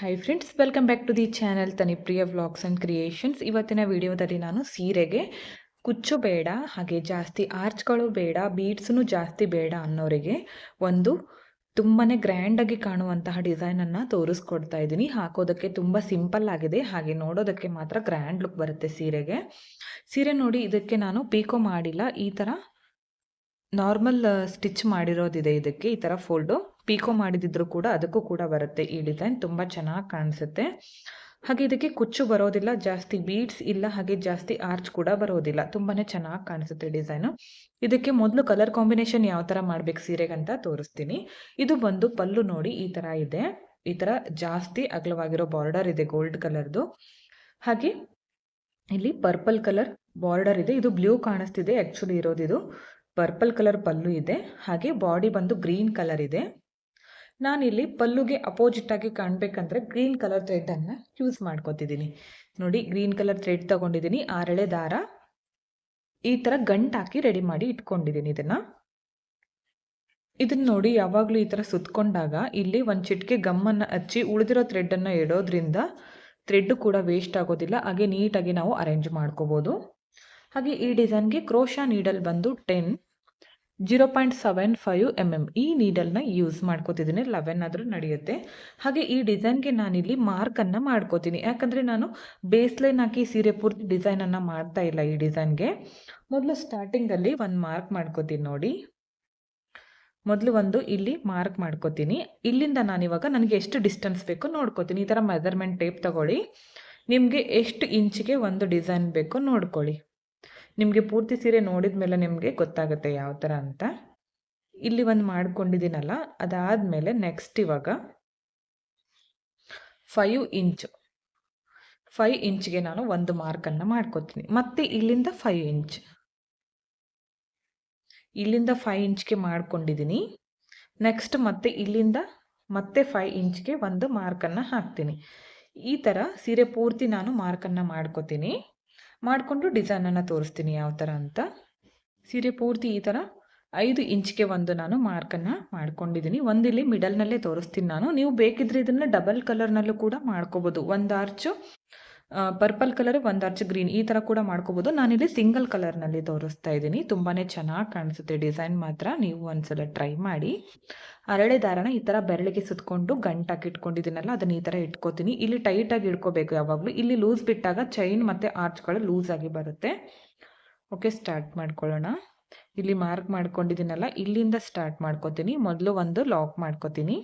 Hi friends welcome back to the channel Tanipriya vlogs and creations ಇವತ್ತಿನ ವಿಡಿಯೋದಲ್ಲಿ ನಾನು ಸೀರೆಗೆ ಕುಚ್ಚು ಬೇಡ, ಹಾಗೆ ಜಾಸ್ತಿ ಆರ್ಚ್ಗಳು ಬೇಡ ಬೀಡ್ಸೂ ಜಾಸ್ತಿ ಬೇಡ ಅನ್ನೋರಿಗೆ ಒಂದು ತುಂಬಾ ಗ್ರ್ಯಾಂಡಾಗಿ ಕಾಣುವಂತಹ ಡಿಸೈನನ್ನು ತೋರಿಸ್ಕೊಡ್ತಾ ಇದ್ದೀನಿ. ಹಾಕೋದಕ್ಕೆ ತುಂಬ ಸಿಂಪಲ್ ಆಗಿದೆ. ಹಾಗೆ ನೋಡೋದಕ್ಕೆ ಮಾತ್ರ ಗ್ರ್ಯಾಂಡ್ ಲುಕ್ ಬರುತ್ತೆ ಸೀರೆಗೆ. ಸೀರೆ ನೋಡಿ ಇದಕ್ಕೆ ನಾನು ಪೀಕೋ ಮಾಡಿಲ್ಲ. ಈ ಥರ ನಾರ್ಮಲ್ ಸ್ಟಿಚ್ ಮಾಡಿರೋದಿದೆ ಇದಕ್ಕೆ. ಈ ಥರ ಫೋಲ್ಡು ಪೀಕೋ ಮಾಡಿದಿದ್ರು ಕೂಡ ಅದಕ್ಕೂ ಕೂಡ ಬರುತ್ತೆ ಈ ಡಿಸೈನ್. ತುಂಬ ಚೆನ್ನಾಗಿ ಕಾಣಿಸುತ್ತೆ. ಹಾಗೆ ಇದಕ್ಕೆ ಕುಚ್ಚು ಬರೋದಿಲ್ಲ, ಜಾಸ್ತಿ ಬೀಡ್ಸ್ ಇಲ್ಲ, ಹಾಗೆ ಜಾಸ್ತಿ ಆರ್ಚ್ ಕೂಡ ಬರೋದಿಲ್ಲ. ತುಂಬಾನೇ ಚೆನ್ನಾಗಿ ಕಾಣಿಸುತ್ತೆ ಡಿಸೈನು. ಇದಕ್ಕೆ ಮೊದಲು ಕಲರ್ ಕಾಂಬಿನೇಷನ್ ಯಾವ ಥರ ಮಾಡ್ಬೇಕು ಸೀರೆಗಂತ ತೋರಿಸ್ತೀನಿ. ಇದು ಬಂದು ಪಲ್ಲು ನೋಡಿ ಈ ಥರ ಇದೆ. ಈ ಥರ ಜಾಸ್ತಿ ಅಗಲವಾಗಿರೋ ಬಾರ್ಡರ್ ಇದೆ ಗೋಲ್ಡ್ ಕಲರ್ದು. ಹಾಗೆ ಇಲ್ಲಿ ಪರ್ಪಲ್ ಕಲರ್ ಬಾರ್ಡರ್ ಇದೆ. ಇದು ಬ್ಲೂ ಕಾಣಿಸ್ತಿದೆ ಆ್ಯಕ್ಚುಲಿ ಇರೋದಿದು. ಪರ್ಪಲ್ ಕಲರ್ ಪಲ್ಲು ಇದೆ. ಹಾಗೆ ಬಾಡಿ ಬಂದು ಗ್ರೀನ್ ಕಲರ್ ಇದೆ. ನಾನಿಲ್ಲಿ ಪಲ್ಲುಗೆ ಅಪೋಸಿಟ್ ಆಗಿ ಕಾಣಬೇಕಂದ್ರೆ ಗ್ರೀನ್ ಕಲರ್ ಥ್ರೆಡನ್ನು ಯೂಸ್ ಮಾಡ್ಕೋತಿದ್ದೀನಿ ನೋಡಿ ಗ್ರೀನ್ ಕಲರ್ ಥ್ರೆಡ್ ತಗೊಂಡಿದ್ದೀನಿ ಆರಳೆ ದಾರ. ಈ ಥರ ಗಂಟು ಹಾಕಿ ರೆಡಿ ಮಾಡಿ ಇಟ್ಕೊಂಡಿದ್ದೀನಿ ಇದನ್ನು. ಇದನ್ನ ನೋಡಿ ಯಾವಾಗಲೂ ಈ ಥರ ಸುತ್ಕೊಂಡಾಗ ಇಲ್ಲಿ ಒಂದು ಚಿಟಿಕೆ ಗಮ್ಮನ್ನು ಹಚ್ಚಿ ಉಳಿದಿರೋ ಥ್ರೆಡನ್ನು ಇಡೋದ್ರಿಂದ ಥ್ರೆಡ್ ಕೂಡ ವೇಸ್ಟ್ ಆಗೋದಿಲ್ಲ. ಹಾಗೆ ನೀಟಾಗಿ ನಾವು ಅರೇಂಜ್ ಮಾಡ್ಕೋಬೋದು. ಹಾಗೆ ಈ ಡಿಸೈನ್ಗೆ ಕ್ರೋಶಾ ನೀಡಲ್ ಬಂದು ten zero point seven five M M ಈ ನೀಡಲ್ನ ಯೂಸ್ ಮಾಡ್ಕೋತಿದ್ದೀನಿ ಲೆವೆನ್ ಆದರೂ ನಡೆಯುತ್ತೆ. ಹಾಗೆ ಈ ಡಿಸೈನ್ಗೆ ನಾನಿಲ್ಲಿ ಮಾರ್ಕನ್ನು ಮಾಡ್ಕೋತೀನಿ. ಯಾಕಂದರೆ ನಾನು ಬೇಸ್ಲೈನ್ ಹಾಕಿ ಸೀರೆ ಪೂರ್ತಿ ಡಿಸೈನನ್ನು ಮಾಡ್ತಾ ಇಲ್ಲ ಈ ಡಿಸೈನ್ಗೆ ಮೊದಲು ಸ್ಟಾರ್ಟಿಂಗಲ್ಲಿ ಒಂದು ಮಾರ್ಕ್ ಮಾಡ್ಕೋತೀನಿ ನೋಡಿ. ಮೊದಲು ಒಂದು ಇಲ್ಲಿ ಮಾರ್ಕ್ ಮಾಡ್ಕೋತೀನಿ. ಇಲ್ಲಿಂದ ನಾನಿವಾಗ ನನಗೆ ಎಷ್ಟು ಡಿಸ್ಟೆನ್ಸ್ ಬೇಕೋ ನೋಡ್ಕೋತೀನಿ. ಈ ಥರ ಮೆಜರ್ಮೆಂಟ್ ಟೇಪ್ ತಗೊಳ್ಳಿ. ನಿಮಗೆ ಎಷ್ಟು ಇಂಚಿಗೆ ಒಂದು ಡಿಸೈನ್ ಬೇಕೋ ನೋಡ್ಕೊಳ್ಳಿ. ನಿಮಗೆ ಪೂರ್ತಿ ಸೀರೆ ನೋಡಿದ ಮೇಲೆ ನಿಮಗೆ ಗೊತ್ತಾಗುತ್ತೆ ಯಾವ ಥರ ಅಂತ. ಇಲ್ಲಿ ಒಂದು ಮಾಡ್ಕೊಂಡಿದ್ದೀನಲ್ಲ, ಅದಾದಮೇಲೆ ನೆಕ್ಸ್ಟ್ ಇವಾಗ ಫೈವ್ ಇಂಚು ಫೈವ್ ಇಂಚ್ಗೆ ನಾನು ಒಂದು ಮಾರ್ಕನ್ನು ಮಾಡ್ಕೋತೀನಿ. ಮತ್ತೆ ಇಲ್ಲಿಂದ ಫೈವ್ ಇಂಚ್ ಇಲ್ಲಿಂದ ಫೈವ್ ಇಂಚ್ಗೆ ಮಾಡ್ಕೊಂಡಿದ್ದೀನಿ ನೆಕ್ಸ್ಟ್ ಮತ್ತೆ ಇಲ್ಲಿಂದ ಮತ್ತೆ ಫೈವ್ ಇಂಚ್ಗೆ ಒಂದು ಮಾರ್ಕನ್ನು ಹಾಕ್ತೀನಿ. ಈ ಥರ ಸೀರೆ ಪೂರ್ತಿ ನಾನು ಮಾರ್ಕನ್ನು ಮಾಡ್ಕೋತೀನಿ. ಮಾಡಿಕೊಂಡು ಡಿಸೈನನ್ನು ತೋರಿಸ್ತೀನಿ ಯಾವ ಥರ ಅಂತ. ಸೀರೆ ಪೂರ್ತಿ ಈ ಥರ ಐದು ಇಂಚ್ಗೆ ಒಂದು ನಾನು ಮಾರ್ಕನ್ನು ಮಾಡ್ಕೊಂಡಿದ್ದೀನಿ ಒಂದಿಲ್ಲಿ ಮಿಡಲ್ನಲ್ಲೇ ತೋರಿಸ್ತೀನಿ ನಾನು. ನೀವು ಬೇಕಿದ್ರೆ ಇದನ್ನು ಡಬಲ್ ಕಲರ್ನಲ್ಲೂ ಕೂಡ ಮಾಡ್ಕೋಬೋದು. ಒಂದು ಆರ್ಚು ಪರ್ಪಲ್ ಕಲರ್ ಒಂದು ಅರ್ಚ್ ಗ್ರೀನ್ ಈ ಥರ ಕೂಡ ಮಾಡ್ಕೋಬೋದು. ನಾನಿಲ್ಲಿ ಸಿಂಗಲ್ ಕಲರ್ನಲ್ಲಿ ತೋರಿಸ್ತಾ ಇದ್ದೀನಿ. ತುಂಬಾ ಚೆನ್ನಾಗಿ ಕಾಣಿಸುತ್ತೆ ಡಿಸೈನ್ ಮಾತ್ರ. ನೀವು ಒಂದ್ಸಲ ಟ್ರೈ ಮಾಡಿ. ಅರಳೆ ದಾರನ ಈ ಥರ ಬೆರಳಿಗೆ ಸುತ್ತಕೊಂಡು ಗಂಟಾಗಿ ಇಟ್ಕೊಂಡಿದ್ದೀನಲ್ಲ, ಅದನ್ನ ಈ ಥರ ಇಟ್ಕೋತೀನಿ. ಇಲ್ಲಿ ಟೈಟಾಗಿ ಇಟ್ಕೋಬೇಕು ಯಾವಾಗಲೂ. ಇಲ್ಲಿ ಲೂಸ್ ಬಿಟ್ಟಾಗ ಚೈನ್ ಮತ್ತು ಆರ್ಚ್ಗಳು ಲೂಸ್ ಆಗಿ ಬರುತ್ತೆ. ಓಕೆ ಸ್ಟಾರ್ಟ್ ಮಾಡ್ಕೊಳ್ಳೋಣ. ಇಲ್ಲಿ ಮಾರ್ಕ್ ಮಾಡ್ಕೊಂಡಿದ್ದೀನಲ್ಲ, ಇಲ್ಲಿಂದ ಸ್ಟಾರ್ಟ್ ಮಾಡ್ಕೋತೀನಿ. ಮೊದಲು ಒಂದು ಲಾಕ್ ಮಾಡ್ಕೋತೀನಿ.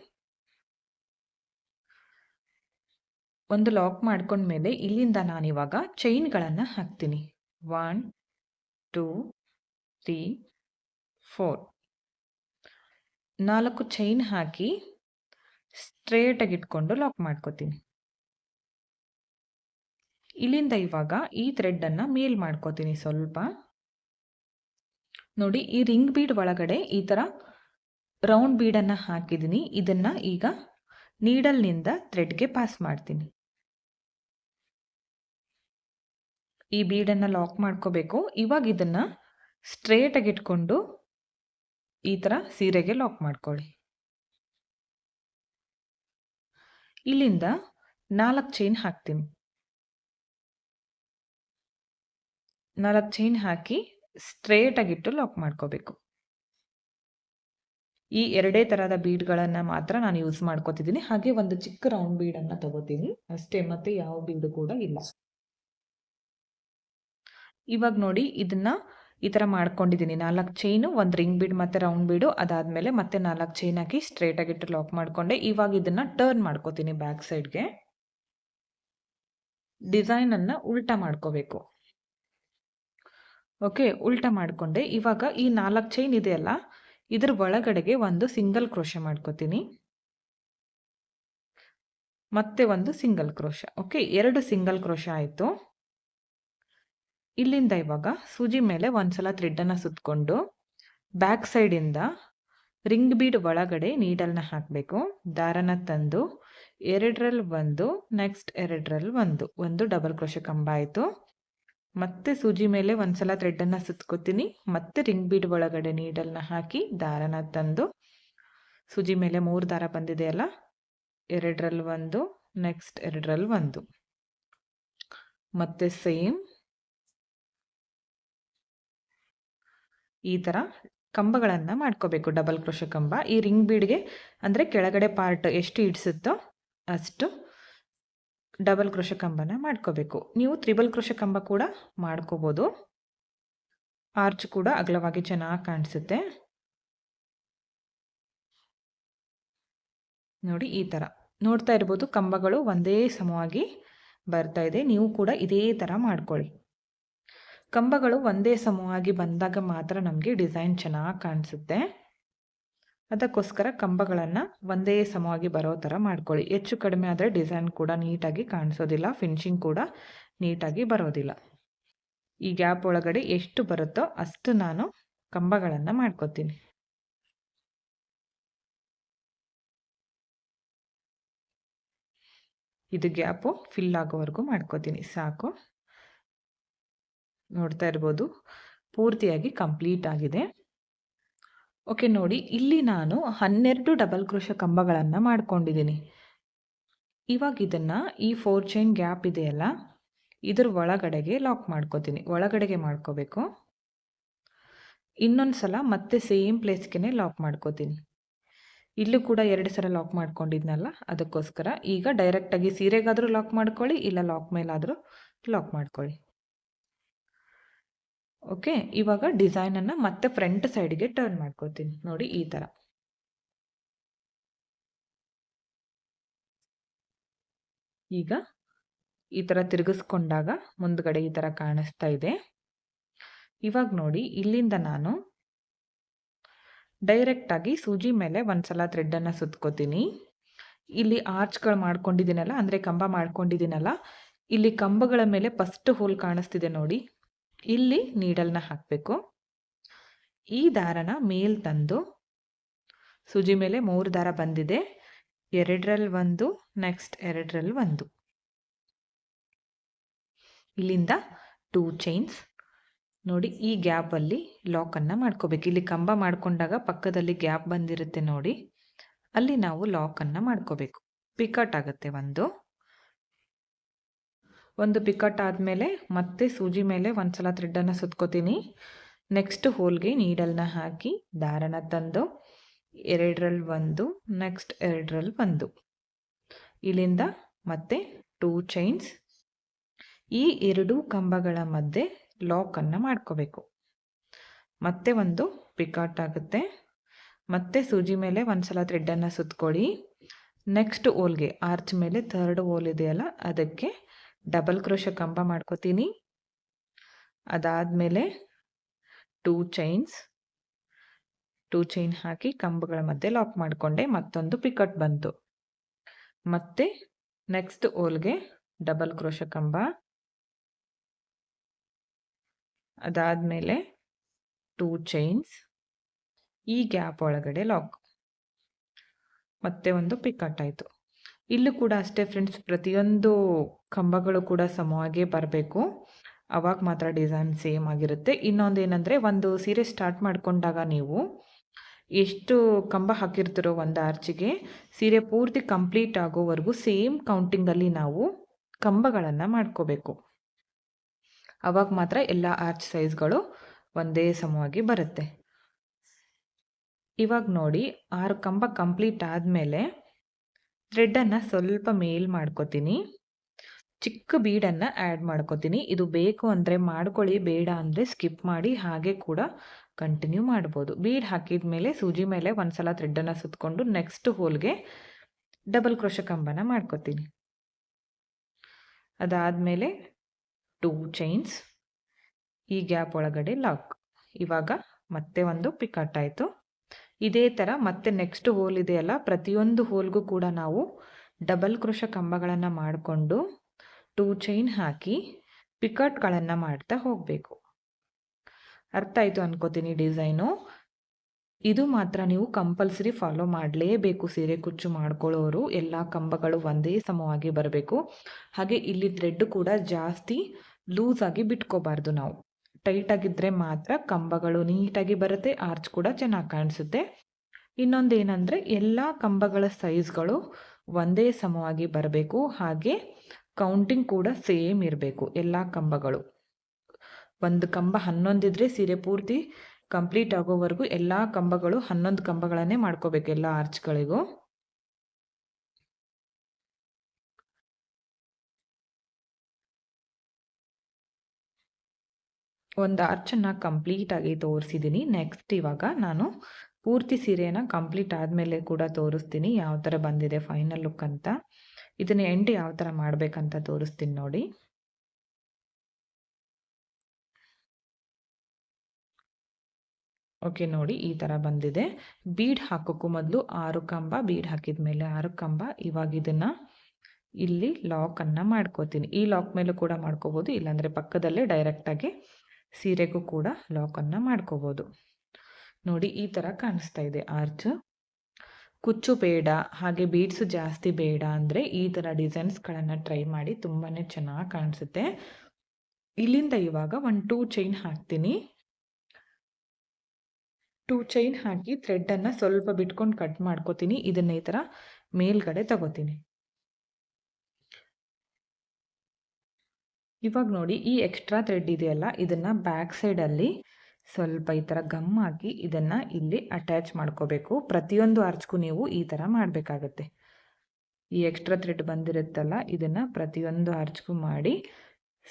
ಒಂದು ಲಾಕ್ ಮಾಡ್ಕೊಂಡ್ಮೇಲೆ ಇಲ್ಲಿಂದ ನಾನಿವಾಗ ಚೈನ್ಗಳನ್ನು ಹಾಕ್ತೀನಿ. ಒನ್ ಟೂ ತ್ರೀ ಫೋರ್ ನಾಲ್ಕು ಚೈನ್ ಹಾಕಿ ಸ್ಟ್ರೇಟಾಗಿ ಇಟ್ಕೊಂಡು ಲಾಕ್ ಮಾಡ್ಕೋತೀನಿ. ಇಲ್ಲಿಂದ ಇವಾಗ ಈ ಥ್ರೆಡ್ಡನ್ನು ಮೇಲ್ ಮಾಡ್ಕೋತೀನಿ ಸ್ವಲ್ಪ. ನೋಡಿ, ಈ ರಿಂಗ್ ಬೀಡ್ ಒಳಗಡೆ ಈ ಥರ ರೌಂಡ್ ಬೀಡನ್ನು ಹಾಕಿದ್ದೀನಿ ಇದನ್ನು ಈಗ ನೀಡಲ್ನಿಂದ ಥ್ರೆಡ್ಗೆ ಪಾಸ್ ಮಾಡ್ತೀನಿ. ಈ ಬೀಡನ್ನು ಲಾಕ್ ಮಾಡ್ಕೋಬೇಕು. ಇವಾಗ ಇದನ್ನು ಸ್ಟ್ರೇಟಾಗಿ ಇಟ್ಕೊಂಡು ಈ ಥರ ಸೀರೆಗೆ ಲಾಕ್ ಮಾಡ್ಕೊಳ್ಳಿ. ಇಲ್ಲಿಂದ ನಾಲ್ಕು ಚೈನ್ ಹಾಕ್ತೀನಿ. ನಾಲ್ಕು ಚೈನ್ ಹಾಕಿ ಸ್ಟ್ರೇಟಾಗಿಟ್ಟು ಲಾಕ್ ಮಾಡ್ಕೋಬೇಕು. ಈ ಎರಡೇ ಥರದ ಬೀಡ್ಗಳನ್ನು ಮಾತ್ರ ನಾನು ಯೂಸ್ ಮಾಡ್ಕೋತಿದ್ದೀನಿ. ಹಾಗೆ ಒಂದು ಚಿಕ್ಕ ರೌಂಡ್ ಬೀಡನ್ನು ತಗೋತೀನಿ. ಅಷ್ಟೇ, ಮತ್ತೆ ಯಾವ ಬೀಡು ಕೂಡ ಇಲ್ಲ. ಇವಾಗ ನೋಡಿ, ಇದನ್ನ ಈ ಥರ ಮಾಡ್ಕೊಂಡಿದ್ದೀನಿ. ನಾಲ್ಕು ಚೈನು ಒಂದು ರಿಂಗ್ ಬೀಡ್ ಮತ್ತೆ ರೌಂಡ್ ಬೀಡು ಅದಾದ್ಮೇಲೆ ಮತ್ತೆ ನಾಲ್ಕು ಚೈನ್ ಹಾಕಿ ಸ್ಟ್ರೇಟಾಗಿಟ್ಟು ಲಾಕ್ ಮಾಡ್ಕೊಂಡೆ. ಇವಾಗ ಇದನ್ನು ಟರ್ನ್ ಮಾಡ್ಕೋತೀನಿ ಬ್ಯಾಕ್ ಸೈಡ್ಗೆ ಡಿಸೈನನ್ನು ಉಲ್ಟಾ ಮಾಡ್ಕೋಬೇಕು. ಓಕೆ ಉಲ್ಟಾ ಮಾಡಿಕೊಂಡೆ. ಇವಾಗ ಈ ನಾಲ್ಕು ಚೈನ್ ಇದೆಯಲ್ಲ ಇದ್ರ ಒಳಗಡೆಗೆ ಒಂದು ಸಿಂಗಲ್ ಕ್ರೋಶ ಮಾಡ್ಕೋತೀನಿ. ಮತ್ತೆ ಒಂದು ಸಿಂಗಲ್ ಕ್ರೋಶ ಓಕೆ ಎರಡು ಸಿಂಗಲ್ ಕ್ರೋಶ ಆಯಿತು. ಇಲ್ಲಿಂದ ಇವಾಗ ಸೂಜಿ ಮೇಲೆ ಒಂದ್ಸಲ ಥ್ರೆಡ್ಡನ್ನು ಸುತ್ತಕೊಂಡು ಬ್ಯಾಕ್ ಸೈಡಿಂದ ರಿಂಗ್ ಬೀಡ್ ಒಳಗಡೆ ನೀಡಲ್ನ ಹಾಕಬೇಕು. ದಾರನ ತಂದು ಎರಡರಲ್ಲಿ ಒಂದು ನೆಕ್ಸ್ಟ್ ಎರಡರಲ್ಲಿ ಒಂದು ಒಂದು ಡಬಲ್ ಕ್ರೋಶ ಕಂಬ ಆಯಿತು. ಮತ್ತೆ ಸೂಜಿ ಮೇಲೆ ಒಂದ್ಸಲ ಥ್ರೆಡ್ಡನ್ನು ಸುತ್ಕೋತೀನಿ. ಮತ್ತೆ ರಿಂಗ್ ಬೀಡ್ ಒಳಗಡೆ ನೀಡಲ್ನ ಹಾಕಿ ದಾರನ ತಂದು, ಸೂಜಿ ಮೇಲೆ ಮೂರು ದಾರ ಬಂದಿದೆಯಲ್ಲ ಎರಡರಲ್ಲಿ ಒಂದು ನೆಕ್ಸ್ಟ್ ಎರಡರಲ್ಲಿ ಒಂದು. ಮತ್ತೆ ಸೇಮ್ ಈ ಥರ ಕಂಬಗಳನ್ನು ಮಾಡ್ಕೋಬೇಕು. ಡಬಲ್ ಕ್ರೋಶ ಕಂಬ. ಈ ರಿಂಗ್ ಬೀಡ್ಗೆ ಅಂದರೆ ಕೆಳಗಡೆ ಪಾರ್ಟ್ ಎಷ್ಟು ಇಡ್ಸುತ್ತೋ ಅಷ್ಟು ಡಬಲ್ ಕ್ರೋಶ ಕಂಬನ ಮಾಡ್ಕೋಬೇಕು. ನೀವು ತ್ರಿಬಲ್ ಕ್ರೋಶ ಕೂಡ ಮಾಡ್ಕೋಬೋದು. ಆರ್ಚ್ ಕೂಡ ಅಗಲವಾಗಿ ಚೆನ್ನಾಗಿ ಕಾಣಿಸುತ್ತೆ. ನೋಡಿ ಈ ಥರ ನೋಡ್ತಾ ಇರ್ಬೋದು ಕಂಬಗಳು ಒಂದೇ ಸಮವಾಗಿ ಬರ್ತಾ ಇದೆ. ನೀವು ಕೂಡ ಇದೇ ಥರ ಮಾಡ್ಕೊಳ್ಳಿ. ಕಂಬಗಳು ಒಂದೇ ಸಮವಾಗಿ ಬಂದಾಗ ಮಾತ್ರ ನಮಗೆ ಡಿಸೈನ್ ಚೆನ್ನಾಗಿ ಕಾಣಿಸುತ್ತೆ. ಅದಕ್ಕೋಸ್ಕರ ಕಂಬಗಳನ್ನು ಒಂದೇ ಸಮವಾಗಿ ಬರೋ ಥರ ಮಾಡ್ಕೊಳ್ಳಿ. ಹೆಚ್ಚು ಕಡಿಮೆ ಆದರೆ ಡಿಸೈನ್ ಕೂಡ ನೀಟಾಗಿ ಕಾಣಿಸೋದಿಲ್ಲ, ಫಿನಿಶಿಂಗ್ ಕೂಡ ನೀಟಾಗಿ ಬರೋದಿಲ್ಲ. ಈ ಗ್ಯಾಪ್ ಒಳಗಡೆ ಎಷ್ಟು ಬರುತ್ತೋ ಅಷ್ಟು ನಾನು ಕಂಬಗಳನ್ನು ಮಾಡ್ಕೋತೀನಿ. ಇದು ಗ್ಯಾಪು ಫಿಲ್ ಆಗೋವರೆಗೂ ಮಾಡ್ಕೋತೀನಿ. ಸಾಕು. ನೋಡ್ತಾ ಇರ್ಬೋದು. ಪೂರ್ತಿಯಾಗಿ ಕಂಪ್ಲೀಟ್ ಆಗಿದೆ. ಓಕೆ ನೋಡಿ, ಇಲ್ಲಿ ನಾನು ಹನ್ನೆರಡು ಡಬಲ್ ಕ್ರೋಶ ಕಂಬಗಳನ್ನು ಮಾಡ್ಕೊಂಡಿದ್ದೀನಿ. ಇವಾಗ ಇದನ್ನು ಈ ಫೋರ್ ಚೈನ್ ಗ್ಯಾಪ್ ಇದೆಯಲ್ಲ ಇದ್ರ ಒಳಗಡೆಗೆ ಲಾಕ್ ಮಾಡ್ಕೋತೀನಿ. ಒಳಗಡೆಗೆ ಮಾಡ್ಕೋಬೇಕು. ಇನ್ನೊಂದು ಸಲ ಮತ್ತೆ ಸೇಮ್ ಪ್ಲೇಸ್ಗೆ ಲಾಕ್ ಮಾಡ್ಕೋತೀನಿ. ಇಲ್ಲೂ ಕೂಡ ಎರಡು ಸಲ ಲಾಕ್ ಮಾಡ್ಕೊಂಡಿದ್ನಲ್ಲ, ಅದಕ್ಕೋಸ್ಕರ ಈಗ ಡೈರೆಕ್ಟಾಗಿ ಸೀರೆಗಾದರೂ ಲಾಕ್ ಮಾಡ್ಕೊಳ್ಳಿ, ಇಲ್ಲ ಲಾಕ್ ಮೇಲಾದರೂ ಲಾಕ್ ಮಾಡ್ಕೊಳ್ಳಿ. ಓಕೆ ಇವಾಗ ಡಿಸೈನನ್ನು ಮತ್ತೆ ಫ್ರಂಟ್ ಸೈಡ್ಗೆ ಟರ್ನ್ ಮಾಡ್ಕೋತೀನಿ. ನೋಡಿ ಈ ಥರ ಈಗ ಈ ಥರ ತಿರುಗಿಸ್ಕೊಂಡಾಗ ಮುಂದ್ಗಡೆ ಈ ಥರ ಕಾಣಿಸ್ತಾ ಇದೆ. ಇವಾಗ ನೋಡಿ, ಇಲ್ಲಿಂದ ನಾನು ಡೈರೆಕ್ಟಾಗಿ ಸೂಜಿ ಮೇಲೆ ಒಂದ್ಸಲ ಥ್ರೆಡ್ಡನ್ನು ಸುತ್ಕೋತೀನಿ. ಇಲ್ಲಿ ಆರ್ಚ್ಗಳು ಮಾಡ್ಕೊಂಡಿದ್ದೀನಲ್ಲ, ಅಂದರೆ ಕಂಬ ಮಾಡ್ಕೊಂಡಿದ್ದೀನಲ್ಲ, ಇಲ್ಲಿ ಕಂಬಗಳ ಮೇಲೆ ಫಸ್ಟ್ ಹೋಲ್ ಕಾಣಿಸ್ತಿದೆ ನೋಡಿ. ಇಲ್ಲಿ ನೀಡಲ್ನ ಹಾಕಬೇಕು. ಈ ದಾರನ ಮೇಲ್ ತಂದು ಸುಜಿ ಮೇಲೆ ಮೂರು ದಾರ ಬಂದಿದೆ. ಎರಡರಲ್ಲಿ ಒಂದು ನೆಕ್ಸ್ಟ್ ಎರಡರಲ್ಲಿ ಒಂದು. ಇಲ್ಲಿಂದ ಟೂ ಚೈನ್ಸ್ ನೋಡಿ, ಈ ಗ್ಯಾಪಲ್ಲಿ ಲಾಕನ್ನು ಮಾಡ್ಕೋಬೇಕು. ಇಲ್ಲಿ ಕಂಬ ಮಾಡ್ಕೊಂಡಾಗ ಪಕ್ಕದಲ್ಲಿ ಗ್ಯಾಪ್ ಬಂದಿರುತ್ತೆ ನೋಡಿ. ಅಲ್ಲಿ ನಾವು ಲಾಕನ್ನು ಮಾಡ್ಕೋಬೇಕು. ಪಿಕಟ್ ಆಗುತ್ತೆ ಒಂದು. ಒಂದು ಪಿಕಟ್ ಆದಮೇಲೆ ಮತ್ತೆ ಸೂಜಿ ಮೇಲೆ ಒಂದು ಸಲ ಥ್ರೆಡ್ಡನ್ನು ಸುತ್ಕೋತೀನಿ. ನೆಕ್ಸ್ಟ್ ಹೋಲ್ಗೆ ನೀಡಲ್ನ ಹಾಕಿ ದಾರನ ತಂದು ಎರಡರಲ್ಲಿ ಒಂದು, ನೆಕ್ಸ್ಟ್ ಎರಡರಲ್ಲಿ ಒಂದು. ಇಲ್ಲಿಂದ ಮತ್ತೆ ಟೂ ಚೈನ್ಸ್. ಈ ಎರಡು ಕಂಬಗಳ ಮಧ್ಯೆ ಲಾಕನ್ನು ಮಾಡ್ಕೋಬೇಕು. ಮತ್ತೆ ಒಂದು ಪಿಕಾಟ್ ಆಗುತ್ತೆ. ಮತ್ತೆ ಸೂಜಿ ಮೇಲೆ ಒಂದು ಸಲ ಥ್ರೆಡ್ಡನ್ನು ಸುತ್ಕೊಳ್ಳಿ. ನೆಕ್ಸ್ಟ್ ಓಲ್ಗೆ ಆರ್ಚ್ ಮೇಲೆ ಥರ್ಡ್ ಓಲ್ ಇದೆಯಲ್ಲ, ಅದಕ್ಕೆ ಡಬಲ್ ಕ್ರೋಶ ಕಂಬ ಮಾಡ್ಕೋತೀನಿ. ಅದಾದಮೇಲೆ ಟೂ ಚೈನ್ಸ್ ಟೂ ಚೈನ್ ಹಾಕಿ ಕಂಬಗಳ ಮಧ್ಯೆ ಲಾಕ್ ಮಾಡಿಕೊಂಡೆ, ಮತ್ತೊಂದು ಪಿಕಟ್ ಬಂತು. ಮತ್ತೆ ನೆಕ್ಸ್ಟ್ ಓಲ್ಗೆ ಡಬಲ್ ಕ್ರೋಶ ಕಂಬ. ಅದಾದಮೇಲೆ ಟೂ ಚೈನ್ಸ್ ಈ ಗ್ಯಾಪ್ ಒಳಗಡೆ ಲಾಕ್ ಮತ್ತೆ ಒಂದು ಪಿಕಟ್ ಆಯಿತು. ಇಲ್ಲೂ ಕೂಡ ಅಷ್ಟೇ ಫ್ರೆಂಡ್ಸ್ ಪ್ರತಿಯೊಂದು ಕಂಬಗಳು ಕೂಡ ಸಮವಾಗಿ ಬರಬೇಕು. ಅವಾಗ ಮಾತ್ರ ಡಿಸೈನ್ ಸೇಮ್ ಆಗಿರುತ್ತೆ. ಇನ್ನೊಂದು ಏನಂದರೆ ಒಂದು ಸೀರೆ ಸ್ಟಾರ್ಟ್ ಮಾಡಿಕೊಂಡಾಗ ನೀವು ಎಷ್ಟು ಕಂಬ ಹಾಕಿರ್ತಿರೋ ಒಂದು ಆರ್ಚಿಗೆ ಸೀರೆ ಪೂರ್ತಿ ಕಂಪ್ಲೀಟ್ ಆಗೋವರೆಗೂ ಸೇಮ್ ಕೌಂಟಿಂಗಲ್ಲಿ ನಾವು ಕಂಬಗಳನ್ನು ಮಾಡ್ಕೋಬೇಕು. ಅವಾಗ ಮಾತ್ರ ಎಲ್ಲ ಆರ್ಚ್ ಸೈಜ್ಗಳು ಒಂದೇ ಸಮವಾಗಿ ಬರುತ್ತೆ. ಇವಾಗ ನೋಡಿ ಆರು ಕಂಬ ಕಂಪ್ಲೀಟ್ ಆದಮೇಲೆ ಥ್ರೆಡ್ಡನ್ನು ಸ್ವಲ್ಪ ಮೇಲ್ ಮಾಡ್ಕೋತೀನಿ. ಚಿಕ್ಕ ಬೀಡನ್ನು ಆ್ಯಡ್ ಮಾಡ್ಕೋತೀನಿ. ಇದು ಬೇಕು ಅಂದರೆ ಮಾಡ್ಕೊಳ್ಳಿ, ಬೇಡ ಅಂದರೆ ಸ್ಕಿಪ್ ಮಾಡಿ, ಹಾಗೆ ಕೂಡ ಕಂಟಿನ್ಯೂ ಮಾಡ್ಬೋದು. ಬೀಡ್ ಹಾಕಿದ ಮೇಲೆ ಸೂಜಿ ಮೇಲೆ ಒಂದು ಸಲ ಥ್ರೆಡ್ಡನ್ನು ಸುತ್ತಕೊಂಡು ನೆಕ್ಸ್ಟ್ ಹೋಲ್ಗೆ ಡಬಲ್ ಕ್ರೋಶ ಕಂಬನ ಮಾಡ್ಕೋತೀನಿ. ಅದಾದಮೇಲೆ ಟೂ ಚೈನ್ಸ್ ಈ ಗ್ಯಾಪ್ ಒಳಗಡೆ ಲಾಕ್ ಇವಾಗ ಮತ್ತೆ ಒಂದು ಪಿಕಟ್ ಆಯಿತು. ಇದೇ ಥರ ಮತ್ತೆ ನೆಕ್ಸ್ಟ್ ಹೋಲ್ ಇದೆಯಲ್ಲ, ಪ್ರತಿಯೊಂದು ಹೋಲ್ಗೂ ಕೂಡ ನಾವು ಡಬಲ್ ಕ್ರೋಶ ಕಂಬಗಳನ್ನು ಮಾಡಿಕೊಂಡು ಟೂ ಚೈನ್ ಹಾಕಿ ಪಿಕಟ್ಗಳನ್ನು ಮಾಡ್ತಾ ಹೋಗಬೇಕು. ಅರ್ಥ ಆಯಿತು ಅನ್ಕೋತೀನಿ ಡಿಸೈನು ಇದು ಮಾತ್ರ ನೀವು ಕಂಪಲ್ಸರಿ ಫಾಲೋ ಮಾಡಲೇಬೇಕು, ಸೀರೆ ಕುಚ್ಚು ಮಾಡ್ಕೊಳ್ಳೋರು, ಎಲ್ಲ ಕಂಬಗಳು ಒಂದೇ ಸಮವಾಗಿ ಬರಬೇಕು. ಹಾಗೆ ಇಲ್ಲಿ ಥ್ರೆಡ್ ಕೂಡ ಜಾಸ್ತಿ ಲೂಸ್ ಆಗಿ ಬಿಟ್ಕೋಬಾರ್ದು ನಾವು. ಟೈಟ್ ಆಗಿದ್ದರೆ ಮಾತ್ರ ಕಂಬಗಳು ನೀಟಾಗಿ ಬರುತ್ತೆ ಆರ್ಚ್ ಕೂಡ ಚೆನ್ನಾಗಿ ಕಾಣಿಸುತ್ತೆ. ಇನ್ನೊಂದು ಏನಂದರೆ ಎಲ್ಲ ಕಂಬಗಳ ಸೈಜ್ಗಳು ಒಂದೇ ಸಮವಾಗಿ ಬರಬೇಕು, ಹಾಗೆ ಕೌಂಟಿಂಗ್ ಕೂಡ ಸೇಮ್ ಇರಬೇಕು ಎಲ್ಲ ಕಂಬಗಳು. ಒಂದು ಕಂಬ ಹನ್ನೊಂದಿದ್ರೆ ಸೀರೆ ಪೂರ್ತಿ ಕಂಪ್ಲೀಟ್ ಆಗೋವರೆಗೂ ಎಲ್ಲ ಕಂಬಗಳು ಹನ್ನೊಂದು ಕಂಬಗಳನ್ನೇ ಮಾಡ್ಕೋಬೇಕು ಎಲ್ಲ ಆರ್ಚ್ಗಳಿಗೂ ಒಂದು ಆರ್ಚನ್ನು ಕಂಪ್ಲೀಟಾಗಿ ತೋರಿಸಿದ್ದೀನಿ ನೆಕ್ಸ್ಟ್ ಇವಾಗ ನಾನು ಪೂರ್ತಿ ಸೀರೆನ ಕಂಪ್ಲೀಟ್ ಆದಮೇಲೆ ಕೂಡ ತೋರಿಸ್ತೀನಿ ಯಾವ ಥರ ಬಂದಿದೆ ಫೈನಲ್ ಲುಕ್ ಅಂತ. ಇದನ್ನು ಎಂಡ್ ಯಾವ ಥರ ಮಾಡಬೇಕಂತ ತೋರಿಸ್ತೀನಿ ನೋಡಿ. ಓಕೆ ನೋಡಿ ಈ ಥರ ಬಂದಿದೆ. ಬೀಡ್ ಹಾಕೋಕ್ಕೂ ಮೊದಲು ಆರು ಕಂಬ, ಬೀಡ್ ಹಾಕಿದ ಮೇಲೆ ಆರು ಕಂಬ. ಇವಾಗ ಇದನ್ನು ಇಲ್ಲಿ ಲಾಕನ್ನು ಮಾಡ್ಕೋತೀನಿ. ಈ ಲಾಕ್ ಮೇಲೂ ಕೂಡ ಮಾಡ್ಕೋಬೋದು, ಇಲ್ಲಾಂದರೆ ಪಕ್ಕದಲ್ಲೇ ಡೈರೆಕ್ಟಾಗಿ ಸೀರೆಗೂ ಕೂಡ ಲಾಕನ್ನು ಮಾಡ್ಕೋಬೋದು. ನೋಡಿ, ಈ ಥರ ಕಾಣಿಸ್ತಾ ಇದೆ. ಆರ್ಚ್. ಕುಚ್ಚು ಬೇಡ, ಹಾಗೆ ಬೀಡ್ಸ್ ಜಾಸ್ತಿ ಬೇಡ ಅಂದರೆ ಈ ಥರ ಡಿಸೈನ್ಸ್ಗಳನ್ನು ಟ್ರೈ ಮಾಡಿ ತುಂಬಾ ಚೆನ್ನಾಗಿ ಕಾಣಿಸುತ್ತೆ. ಇಲ್ಲಿಂದ ಇವಾಗ ಒಂದು ಟೂ ಚೈನ್ ಹಾಕ್ತೀನಿ. ಟೂ ಚೈನ್ ಹಾಕಿ ಥ್ರೆಡ್ಡನ್ನು ಸ್ವಲ್ಪ ಬಿಟ್ಕೊಂಡು ಕಟ್ ಮಾಡ್ಕೋತೀನಿ. ಇದನ್ನ ಈ ಥರ ಮೇಲ್ಗಡೆ ತಗೋತೀನಿ. ಇವಾಗ ನೋಡಿ ಈ ಎಕ್ಸ್ಟ್ರಾ ಥ್ರೆಡ್ ಇದೆಯಲ್ಲ, ಇದನ್ನು ಬ್ಯಾಕ್ ಸೈಡಲ್ಲಿ ಸ್ವಲ್ಪ ಈ ಥರ ಗಮ್ ಹಾಕಿ ಇದನ್ನು ಇಲ್ಲಿ ಅಟ್ಯಾಚ್ ಮಾಡ್ಕೋಬೇಕು. ಪ್ರತಿಯೊಂದು ಆರ್ಚ್ಗೂ ನೀವು ಈ ಥರ ಮಾಡಬೇಕಾಗತ್ತೆ. ಈ ಎಕ್ಸ್ಟ್ರಾ ಥ್ರೆಡ್ ಬಂದಿರುತ್ತಲ್ಲ, ಇದನ್ನು ಪ್ರತಿಯೊಂದು ಆರ್ಚ್ಗೂ ಮಾಡಿ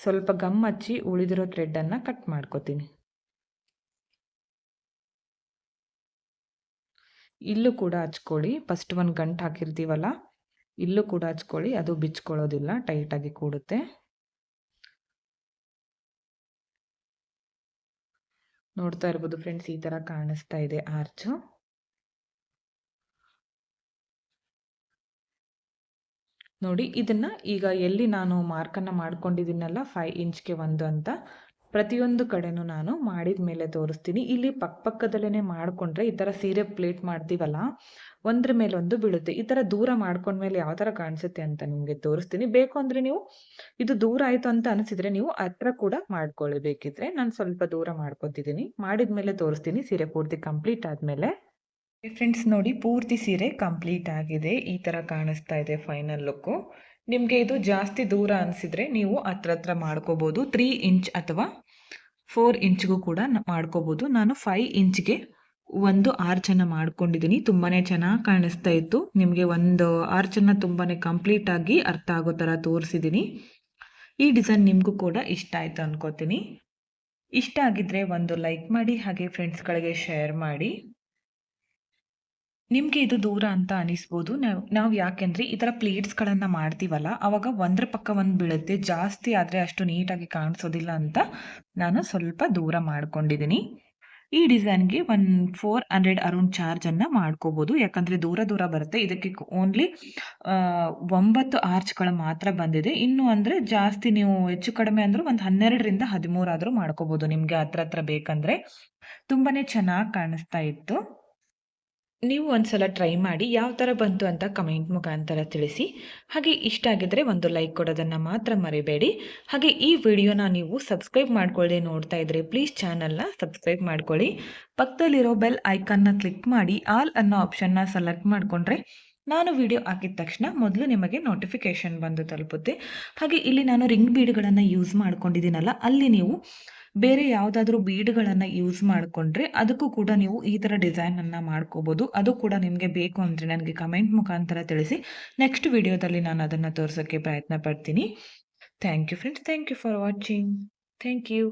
ಸ್ವಲ್ಪ ಗಮ್ ಹಚ್ಚಿ ಉಳಿದಿರೋ ಥ್ರೆಡ್ಡನ್ನು ಕಟ್ ಮಾಡ್ಕೋತೀನಿ. ಇಲ್ಲೂ ಕೂಡ ಹಚ್ಕೊಳ್ಳಿ. ಫಸ್ಟ್ ಒಂದು ಗಂಟು ಹಾಕಿರ್ತೀವಲ್ಲ, ಇಲ್ಲೂ ಕೂಡ ಹಚ್ಕೊಳ್ಳಿ. ಅದು ಬಿಚ್ಕೊಳ್ಳೋದಿಲ್ಲ ಟೈಟಾಗಿ ಕೂಡುತ್ತೆ. ನೋಡ್ತಾ ಇರ್ಬೋದು ಫ್ರೆಂಡ್ಸ್, ಈ ತರ ಕಾಣಿಸ್ತಾ ಇದೆ ಆರ್ಚು. ನೋಡಿ, ಇದನ್ನ ಈಗ ಎಲ್ಲಿ ನಾನು ಮಾರ್ಕನ್ನ ಮಾಡ್ಕೊಂಡಿದ್ದೀನಲ್ಲ ಫೈವ್ ಇಂಚ್ಗೆ ಒಂದು ಅಂತ, ಪ್ರತಿಯೊಂದು ಕಡೆನೂ ನಾನು ಮಾಡಿದ ಮೇಲೆ ತೋರಿಸ್ತೀನಿ. ಇಲ್ಲಿ ಪಕ್ಕ ಪಕ್ಕದಲ್ಲೇ ಮಾಡಿಕೊಂಡ್ರೆ ಈ ಥರ ಸೀರೆ ಪ್ಲೇಟ್ ಮಾಡ್ತೀವಲ್ಲ ಒಂದ್ರ ಮೇಲೆ ಒಂದು ಬೀಳುತ್ತೆ. ಈ ಥರ ದೂರ ಮಾಡ್ಕೊಂಡ್ಮೇಲೆ ಯಾವ ಥರ ಕಾಣಿಸುತ್ತೆ ಅಂತ ನಿಮಗೆ ತೋರಿಸ್ತೀನಿ. ಬೇಕು ಅಂದರೆ ನೀವು ಇದು ದೂರ ಆಯಿತು ಅಂತ ಅನಿಸಿದ್ರೆ ನೀವು ಹತ್ರ ಕೂಡ ಮಾಡ್ಕೊಳ್ಳಿ ಬೇಕಿದ್ರೆ ನಾನು ಸ್ವಲ್ಪ ದೂರ ಮಾಡ್ಕೊತಿದ್ದೀನಿ ಮಾಡಿದ ಮೇಲೆ ತೋರಿಸ್ತೀನಿ. ಸೀರೆ ಪೂರ್ತಿ ಕಂಪ್ಲೀಟ್ ಆದಮೇಲೆ. ಫ್ರೆಂಡ್ಸ್ ನೋಡಿ ಪೂರ್ತಿ ಸೀರೆ ಕಂಪ್ಲೀಟ್ ಆಗಿದೆ. ಈ ಥರ ಕಾಣಿಸ್ತಾ ಇದೆ ಫೈನಲ್ ಲುಕ್ಕು ನಿಮಗೆ ಇದು ಜಾಸ್ತಿ ದೂರ ಅನಿಸಿದ್ರೆ ನೀವು ಹತ್ರ ಹತ್ರ ಮಾಡ್ಕೋಬಹುದು ತ್ರೀ ಇಂಚ್ ಅಥವಾ ಫೋರ್ ಇಂಚ್ಗೂ ಕೂಡ ಮಾಡ್ಕೋಬಹುದು ನಾನು ಫೈವ್ ಇಂಚ್ಗೆ ಒಂದು ಆರ್ಚನ್ನು ಮಾಡ್ಕೊಂಡಿದ್ದೀನಿ ತುಂಬಾ ಚೆನ್ನಾಗಿ ಕಾಣಿಸ್ತಾ ಇತ್ತು. ನಿಮಗೆ ಒಂದು ಆರ್ಚನ್ನು ತುಂಬಾ ಕಂಪ್ಲೀಟಾಗಿ ಅರ್ಥ ಆಗೋ ಥರ ತೋರಿಸಿದ್ದೀನಿ ಈ ಡಿಸೈನ್ ನಿಮಗೂ ಕೂಡ ಇಷ್ಟ ಆಯಿತು ಅನ್ಕೋತೀನಿ. ಇಷ್ಟ ಆಗಿದ್ರೆ ಒಂದು ಲೈಕ್ ಮಾಡಿ, ಹಾಗೆ ಫ್ರೆಂಡ್ಸ್ಗಳಿಗೆ ಶೇರ್ ಮಾಡಿ. ನಿಮಗೆ ಇದು ದೂರ ಅಂತ ಅನಿಸ್ಬೋದು. ನಾವು ನಾವು ಯಾಕೆಂದರೆ ಈ ಥರ ಪ್ಲೇಟ್ಸ್ಗಳನ್ನು ಮಾಡ್ತೀವಲ್ಲ, ಅವಾಗ ಒಂದ್ರ ಪಕ್ಕ ಒಂದು ಬೀಳುತ್ತೆ. ಜಾಸ್ತಿ ಆದರೆ ಅಷ್ಟು ನೀಟಾಗಿ ಕಾಣಿಸೋದಿಲ್ಲ ಅಂತ ನಾನು ಸ್ವಲ್ಪ ದೂರ ಮಾಡ್ಕೊಂಡಿದ್ದೀನಿ ಈ ಡಿಸೈನ್ಗೆ ಒನ್ ಫೋರ್ ಹಂಡ್ರೆಡ್ ಅರೌಂಡ್ ಚಾರ್ಜನ್ನು ಮಾಡ್ಕೋಬೋದು. ಯಾಕಂದರೆ ದೂರ ದೂರ ಬರುತ್ತೆ. ಇದಕ್ಕೆ ಓನ್ಲಿ ಒಂಬತ್ತು ಆರ್ಚ್ಗಳು ಮಾತ್ರ ಬಂದಿದೆ. ಇನ್ನು ಅಂದರೆ ಜಾಸ್ತಿ ನೀವು ಹೆಚ್ಚು ಕಡಿಮೆ ಅಂದರೂ ಒಂದು ಹನ್ನೆರಡರಿಂದ ಹದಿಮೂರಾದರೂ ಮಾಡ್ಕೋಬೋದು. ನಿಮಗೆ ಹತ್ರ ಹತ್ರ ಬೇಕಂದರೆ. ತುಂಬಾ ಚೆನ್ನಾಗಿ ಕಾಣಿಸ್ತಾ ಇತ್ತು. ನೀವು ಒಂದ್ಸಲ ಟ್ರೈ ಮಾಡಿ ಯಾವ ಥರ ಬಂತು ಅಂತ ಕಮೆಂಟ್ ಮುಖಾಂತರ ತಿಳಿಸಿ. ಹಾಗೆ ಇಷ್ಟ ಆಗಿದ್ರೆ ಒಂದು ಲೈಕ್ ಕೊಡೋದನ್ನು ಮಾತ್ರ ಮರಿಬೇಡಿ. ಹಾಗೆ ಈ ವಿಡಿಯೋನ ನೀವು ಸಬ್ಸ್ಕ್ರೈಬ್ ಮಾಡ್ಕೊಳ್ಳಿ ನೋಡ್ತಾ ಇದ್ರೆ ಪ್ಲೀಸ್ ಚಾನಲ್ನ ಸಬ್ಸ್ಕ್ರೈಬ್ ಮಾಡ್ಕೊಳ್ಳಿ. ಪಕ್ಕದಲ್ಲಿರೋ ಬೆಲ್ ಐಕಾನ್ನ ಕ್ಲಿಕ್ ಮಾಡಿ ಆಲ್ ಅನ್ನೋ ಆಪ್ಷನ್ನ ಸೆಲೆಕ್ಟ್ ಮಾಡಿಕೊಂಡ್ರೆ ನಾನು ವಿಡಿಯೋ ಹಾಕಿದ ತಕ್ಷಣ ಮೊದಲು ನಿಮಗೆ ನೋಟಿಫಿಕೇಶನ್ ಬಂದು ತಲುಪುತ್ತೆ. ಹಾಗೆ ಇಲ್ಲಿ ನಾನು ರಿಂಗ್ ಬೀಡ್ಗಳನ್ನು ಯೂಸ್ ಮಾಡ್ಕೊಂಡಿದ್ದೀನಲ್ಲ, ಅಲ್ಲಿ ನೀವು ಬೇರೆ ಯಾವುದಾದ್ರೂ ಬೀಡ್ಗಳನ್ನು ಯೂಸ್ ಮಾಡಿಕೊಂಡ್ರೆ ಅದಕ್ಕೂ ಕೂಡ ನೀವು ಈ ಥರ ಡಿಸೈನನ್ನು ಮಾಡ್ಕೋಬೋದು. ಅದು ಕೂಡ ನಿಮಗೆ ಬೇಕು ಅಂದರೆ ನನಗೆ ಕಮೆಂಟ್ ಮುಖಾಂತರ ತಿಳಿಸಿ. ನೆಕ್ಸ್ಟ್ ವಿಡಿಯೋದಲ್ಲಿ ನಾನು ಅದನ್ನು ತೋರಿಸೋಕ್ಕೆ ಪ್ರಯತ್ನ ಪಡ್ತೀನಿ. Thank you friends thank you for watching thank you